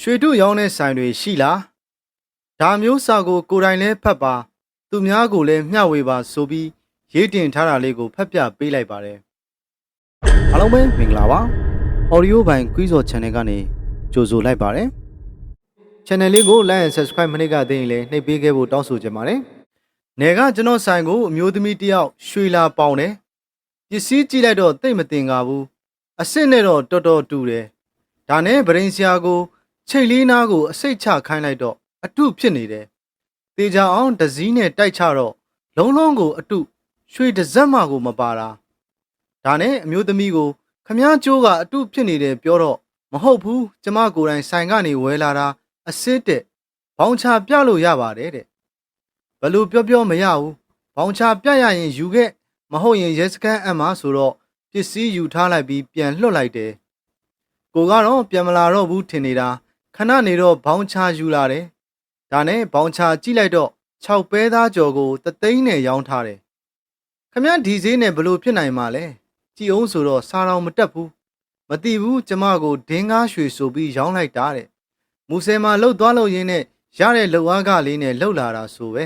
ရွှေတို့ရောင်းတဲ့ဆိုင်တွေရှိလားဒါမျိုးစာကိုကိုယ်တိုင်လဲဖတ်ပါ သူများကိုလည်းမျှဝေပါဆိုပြီးရေးတင်ထားတာလေးကိုဖတ်ပြပေးလိုက်ပါတယ်အားလုံးပဲမင်္ဂလာပါ audio ဘိုင် quiz or channel ကနေကြိုဆိုလိုက်ပါတယ် channel လေးကို like and subscribe မနေ့ကသိရင်လည်းနှိပ်ပေးခဲ့ဖို့တောင်းဆိုချင်ပါတယ်နယ်ကကျွန်တော်ဆိုင်ကိုအမျိုးသမီးတစ်ယောက်ရွှေလာပေါင်တယ်ပစ္စည်းကြည့်လိုက်တော့တိတ်မတင်ကားဘူးအစ်စ်နဲ့တော့တော်တော်တူတယ်ဒါနဲ့ဗရင်ဆရာကို ချိတ်လေးနားကိုအစိတ်ချခိုင်းလိုက်တော့အတုဖြစ်နေတယ်။တေချာအောင်ဒဇီးနဲ့တိုက်ချတော့လုံးလုံးကိုအတုရွှေတစ်စက်မှကိုမပါတာ။ဒါနဲ့အမျိုးသမီးကိုခမားကျိုးကအတုဖြစ်နေတယ်ပြောတော့မဟုတ်ဘူးကျမကိုယ်တိုင်ဆိုင်ကနေဝဲလာတာအစ်စ်တဲ့ဘောင်ချပြလို့ရပါတယ်တဲ့။ဘလို့ပြောပြောမရဘူးဘောင်ချပြရရင်ယူခဲ့မဟုတ်ရင်ရဲစခန်းအမှဆိုတော့ပစ္စည်းယူထားလိုက်ပြီးပြန်လွှတ်လိုက်တယ်။ကိုကတော့ပြန်မလာတော့ဘူးထင်နေတာခ ဏနေတော့ဘောင်းချယူလာတယ်။ဒါနဲ့ဘောင်းချကြည့်လိုက်တော့6ပဲသားကြော်ကိုတသိန်းနဲ့ရောင်းထားတယ်။ခမရဒီဈေးနဲ့ဘလို့ဖြစ်နိုင်မှာလဲ။ကြည်အောင်ဆိုတော့စားတော်မတက်ဘူး။မတိဘူးကျမကိုဒင်းကားရွှေဆိုပြီးရောင်းလိုက်တာတဲ့။မူဆယ်မှာလှုပ်သွားလို့ရင်းနဲ့ရတဲ့လှုပ်အားကလေးနဲ့လှုပ်လာတာဆိုပဲ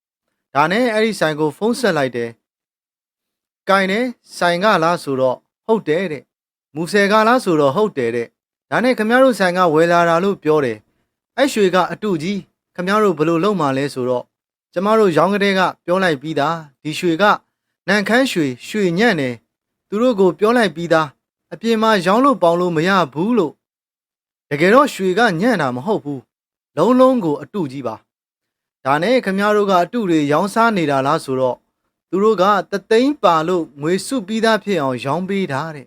။ဒါနဲ့အဲ့ဒီဆိုင်ကိုဖုန်းဆက်လိုက်တယ်။ကင်နဲ့ဆိုင်ကလားဆိုတော့ဟုတ်တယ်တဲ့။မူဆယ်ကလားဆိုတော့ဟုတ်တယ်တဲ့။ ဒါနဲ့ခမရတို့ဆိုင်ကဝယ်လာတာလို့ပြောတယ်။အဲ့ရွှေကအတူကြီးခမရတို့ဘယ်လိုလုပ်မှလဲဆိုတော့ကျမတို့ရောင်းကလေးကပြောလိုက်ပြီးသားဒီရွှေကနန်ခမ်းရွှေရွှေညံ့တယ်သူတို့ကိုပြောလိုက်ပြီးသားအပြင်မှာရောင်းလို့ပေါင်လို့မရဘူးလို့တကယ်တော့ရွှေကညံ့တာမဟုတ်ဘူးလုံးလုံးကိုအတူကြီးပါဒါနဲ့ခမရတို့ကအတူတွေရောင်းစားနေတာလားဆိုတော့သူတို့ကတသိန်းပါလို့ငွေစုပြီးသားဖြစ်အောင်ရောင်းပေးတာတဲ့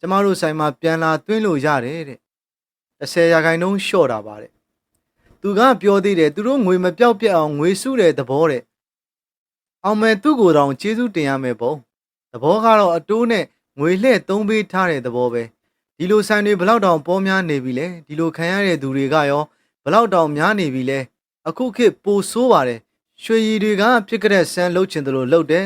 ကျမတို့ဆိုင်မှာပြန်လာသွင်းလို့ရတယ်တဲ့30ရာခိုင်နှုန်းလျှော့တာပါတဲ့သူကပြောသေးတယ်သူတို့ငွေမပြောက်ပြက်အောင်ငွေစုတဲ့သဘောတဲ့အောင်မဲ့သူ့ကိုယ်တောင်ကျေးဇူးတင်ရမယ်ပေါ့သဘောကတော့အတိုးနဲ့ငွေလှည့်သုံးပေးထားတဲ့သဘောပဲဒီလိုဆိုင်တွေဘလောက်တောင်ပေါများနေပြီလဲဒီလိုခံရတဲ့သူတွေကရောဘလောက်တောင်များနေပြီလဲအခုခေတ်ပိုဆိုးပါတယ်ရွှေရည်တွေကဖြစ်ကြတဲ့ဆန်းလှုပ်ချင်တယ်လို့လှုပ်တယ်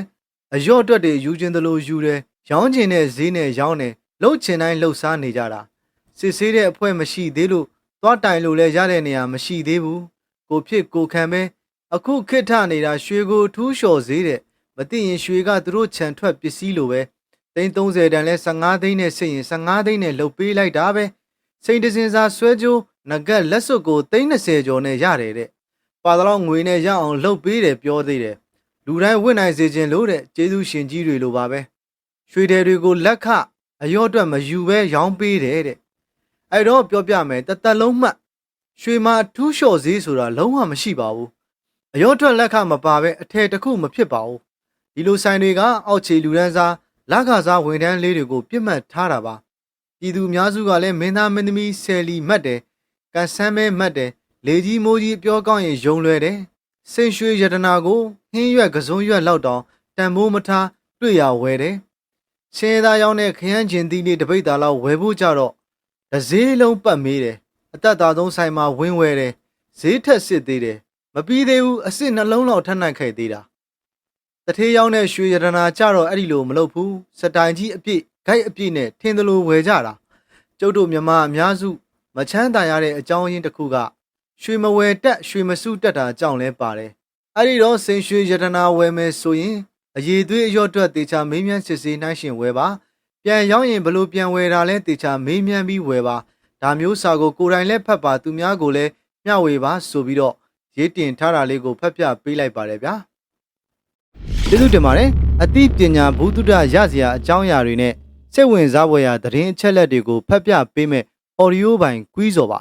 အယော့အတွက်တွေယူချင်တယ်လို့ယူတယ်ရောင်းချင်တဲ့ဈေးနဲ့ရောင်းတယ် လှုပ်ချင်တိုင်းလှုပ်စားနေကြတာစစ်ဆေးတဲ့အဖွဲ့မရှိသေးလို့သွားတိုင်လို့လည်းရတဲ့နေရာမရှိသေးဘူးကိုဖြစ်ကိုခံပဲအခုခစ်ထနေတာရွှေကိုထူးလျှော်ဈေးတဲ့မသိရင်ရွှေကသူတို့ခြံထွက်ပစ္စည်းလိုပဲသိန်း30တန်လဲ15သိန်းနဲ့စစ်ရင်15သိန်းနဲ့လှုပ်ပေးလိုက်တာပဲစိန်တစင်စာဆွဲကြိုးငကက်လက်စွပ်ကိုသိန်း20ကျော်နဲ့ရတယ်တဲ့ပါတော့ငွေနဲ့ရအောင်လှုပ်ပေးတယ်ပြောသေးတယ်လူတိုင်းဝင့်နိုင်စေခြင်းလို့တဲ့ကျေးဇူးရှင်ကြီးတွေလိုပါပဲရွှေတယ်တွေကိုလက်ခ အယောအတွက်မယူပဲရောင်းပေးတယ်တဲ့အဲ့တော့ပြောပြမယ်တသက်လုံးမှတ်ရွှေမှာထူးလျှော့ဈေးဆိုတာလုံးဝမရှိပါဘူးအယောအတွက်လက်ခမပါပဲအထည်တစ်ခုမဖြစ်ပါဘူးဒီလိုဆိုင်တွေကအောက်ခြေလူရန်စားလက်ခစားဝန်ထမ်းလေးတွေကိုပြစ်မှတ်ထားတာပါပြည်သူအများစုကလည်းမင်းသားမင်းသမီးဆယ်လီမှတ်တယ်ကန်ဆန်းမဲမှတ်တယ်လေကြီးမိုးကြီးပြောကောင်းရင်ယုံလွယ်တယ်စိန်ရွှေရတနာကိုဟင်းရွက်ကစုံရွက်လောက်တောင်တန်ဖိုးမထားတွေ့ရဝဲတယ် ချင်းရသားရောင်းတဲ့ခရမ်းကျင်သီးလေးတစ်ပိတ်သားလောက်ဝယ်ဖို့ကြတော့တစ်စည်းလုံးပတ်မေးတယ်အသက်သာဆုံးဆိုင်မှာဝင်းဝဲတယ်ဈေးထက်စစ်သေးတယ်မပြီးသေးဘူးအစ်စ်နှလုံးလောက်ထပ်နှံ့ခဲ့သေးတာတထေးရောင်းတဲ့ရွှေရတနာကြတော့အဲ့ဒီလိုမလုပ်ဘူးစတိုင်ကြီးအပြည့်ဂိုက်အပြည့်နဲ့ထင်းသလိုဝယ်ကြတာကျုပ်တို့မြမအများစုမချမ်းသာရတဲ့အကြောင်းရင်းတစ်ခုကရွှေမဝယ်တက်ရွှေမစုတက်တာကြောင့်လဲပါတယ်အဲ့ဒီတော့စင်ရွှေရတနာဝယ်မယ်ဆိုရင် အရေးသွေးအရော့အတွက်တေချာမေးမြန်းစစ်ဆေးနှိုင်းရှင်ဝယ်ပါပြန်ရောက်ရင်ဘလို့ပြန်ဝယ်တာလဲတေချာမေးမြန်းပြီးဝယ်ပါဒါမျိုးစာကိုကိုယ်တိုင်လည်းဖတ်ပါသူများကိုလည်းမျှဝေပါဆိုပြီးတော့ရေးတင်ထားတာလေးကိုဖတ်ပြပေးလိုက်ပါတယ်ဗျာကျေးဇူးတင်ပါတယ်အသိပညာဘုဒ္ဓရစရာအကြောင်းအရာတွေနဲ့စိတ်ဝင်စားဖွယ်ရာသတင်းအချက်လက်တွေကိုဖတ်ပြပေးမဲ့ audio ပိုင်းကွီးစော်ပါ